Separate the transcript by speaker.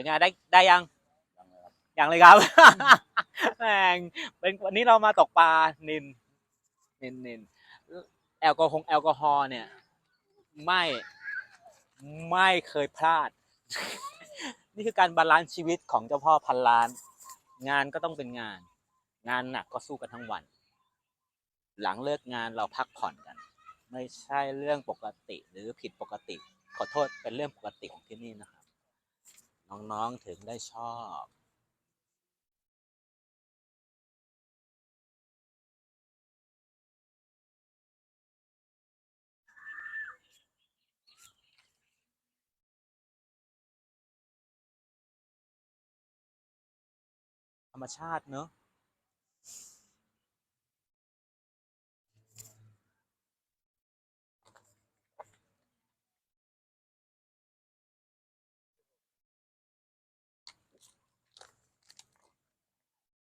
Speaker 1: เป็นไงได้ได้ยังยังเลยครับแม่งเป็นวันนี้เรามาตกปลานินนินนินแอลกอฮอล์แอลกอฮอล์เนี่ย ไม่ไม่เคยพลาด นี่คือการบาลานซ์ชีวิตของเจ้าพ่อพันล้าน งานก็ต้องเป็นงาน งานหนักก็สู้กันทั้งวัน หลังเลิกงานเราพักผ่อนกัน ไม่ใช่เรื่องปกติหรือผิดปกติ ขอโทษเป็นเรื่องปกติของที่นี่นะครับ น้องๆถึงได้ชอบ ธรรมชาติเนอะ